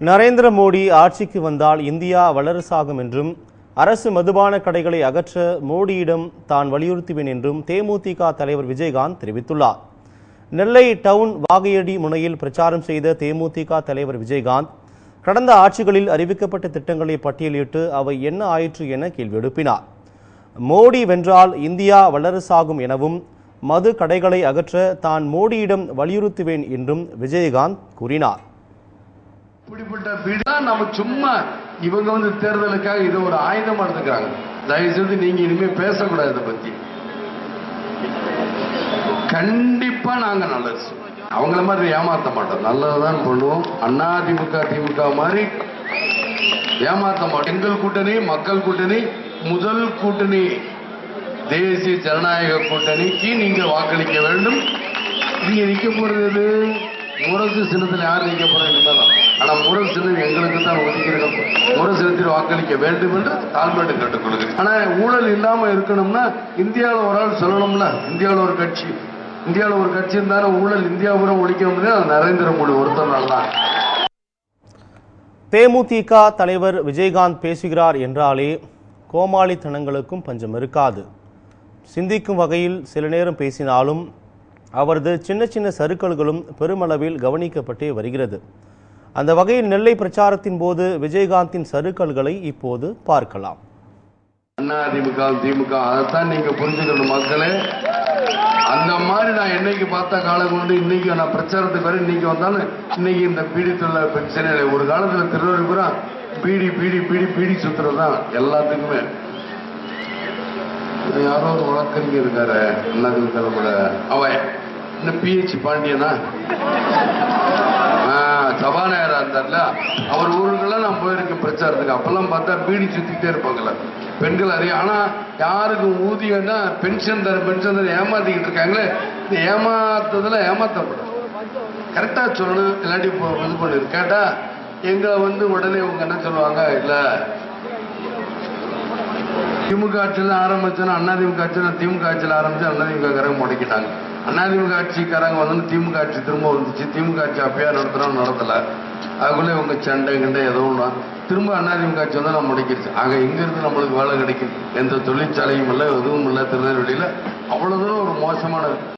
நரேந்திர மோடி ஆட்சிக்கு வந்தால் இந்தியா வல்லரசாகும் என்றும் அரசு மதுபான கடைகளை அகற்ற மோடியிடம் தான் வலியுறுத்துவேன் என்றும் தேமுதிக தலைவர் விஜயகாந்த் தெரிவித்துள்ளார். நெல்லை டவுன் வாகையடி முனையில் பிரச்சாரம் செய்த தேமுதிக தலைவர் விஜயகாந்த் கடந்த ஆட்சிகளில் அறிவிக்கப்பட்ட திட்டங்களை பட்டியலிட்டு அவை என்ன ஆயிற்று என கேள்வி எழுப்பினார். மோடி வென்றால் இந்தியா வல்லரசாகும் எனவும் மது கடைகளை அகற்ற தான் மோடியிடம் வலியுறுத்துவேன் என்றும் விஜயகாந்த் கூறினார். இப்படிப்பட்ட பீடா நம்ம சும்மா இவங்க வந்து தேர்தலுக்காக இதை ஒரு ஆயுதமா எடுத்துக்கிறாங்க தயவு செய்து நீங்க இனிமே பேசக்கூடாது இதை பத்தி. கண்டிப்பா நாங்க நல்லது அவங்கள மாதிரி ஏமாத்த மாட்டோம். நல்லதுதான் பண்ணுவோம் அண்ணா திமுக திமுக மாதிரி ஏமாத்த மாட்டோம். எங்கள் கூட்டணி மக்கள் கூட்டணி முதல் கூட்டணி தேசிய ஜனநாயக கூட்டணிக்கு நீங்க வாக்களிக்க வேண்டும். நீங்க நிக்க போறது முரசு சின்னத்தில் யார் நிக்க போறது தான். ஆனால் முரசு சின்னம் எங்களுக்கு தான் ஒதுக்கீடுகள் முரசு செலுத்தி வாக்களிக்க வேண்டும் என்று தாழ்மையோடு கேட்டுக்கொள்கிறேன். ஆனால் ஊழல் இல்லாமல் இருக்கணும்னா இந்தியாவில் ஒரு ஆள் சொல்லணும்ல? இந்தியாவில் ஒரு கட்சி. இந்தியாவில் ஒரு கட்சி இருந்தாலும் ஊழல் இந்தியா பூரா ஒழிக்கணும்னு அது நரேந்திர மோடி ஒருத்தர் தான். தேமுதிக தலைவர் விஜயகாந்த் பேசுகிறார் என்றாலே கோமாளித்தனங்களுக்கும் பஞ்சம் இருக்காது. சிந்திக்கும் வகையில் சில நேரம் பேசினாலும் அவரது சின்ன சின்ன சறுக்கல்களும் பெருமளவில் கவனிக்கப்பட்டே வருகிறது. அந்த வகையில் நெல்லை பிரச்சாரத்தின் போது விஜயகாந்தின் சறுக்கல்களை இப்போது பார்க்கலாம். அண்ணா திமுக திமுக அதைத்தான் நீங்க புரிஞ்சுக்கணும் மக்களே. அந்த மாதிரி நான் என்னைக்கு பார்த்த காலம் கொண்டு இன்னைக்கு நான் பிரச்சாரத்துக்கு வர இன்னைக்கு வந்தாலும் இன்னைக்கு இந்த பீடித்துள்ள பிரச்சனை இல்லை ஒரு காலத்துல திருவள்ளுவரம் பீடி பீடி பீடி பீடி சுத்துறது தான் எல்லாத்துக்குமே யாரோ ஒரு வழக்கறிஞர் இருக்காரு அண்ணா திமுக கூட. அவன் இந்த பிஹெச் பாண்டியனா? சபாநாயகராக இருந்தார்ல அவர் ஊருக்கெல்லாம் நான் போயிருக்கேன் பிரச்சாரத்துக்கு. அப்பெல்லாம் பார்த்தா பீடி சுற்றிக்கிட்டே இருப்பாங்கல்ல பெண்கள் அறிய ஆனா யாருக்கு ஊதியம்னா பென்ஷன் தர பென்ஷன் தர ஏமாத்திக்கிட்டு இருக்காங்களே இந்த ஏமாத்ததுல ஏமாத்தப்படும் கரெக்டா சொல்லணும் இல்லாட்டி இப்போ இது பண்ணு கேட்டா எங்க வந்து உடனே இவங்க என்ன சொல்லுவாங்க இல்ல திமுக ஆட்சியில் ஆரம்பிச்சோன்னா அண்ணா திமுக ஆட்சியில் திமுக ஆட்சியில் ஆரம்பிச்சு அண்ணா திமுக காரங்க முடக்கிட்டாங்க. அதிமுக ஆட்சிக்காரங்க வந்து திமுக ஆட்சி திரும்ப வந்துச்சு. திமுக ஆட்சி அப்பயா நடத்துறோம் நடத்தல. அதுக்குள்ளே இவங்க சண்டை கிண்டை ஏதோ ஒன்றா திரும்ப அதிமுக ஆட்சி வந்து நம்ம முடிக்கிடுச்சு ஆக இங்கேருந்து நம்மளுக்கு வேலை கிடைக்கும். எந்த தொழிற்சாலையும் இல்லை எதுவும் இல்லை திருநெல்வேலியில். அவ்வளோதான் தூரம் ஒரு மோசமான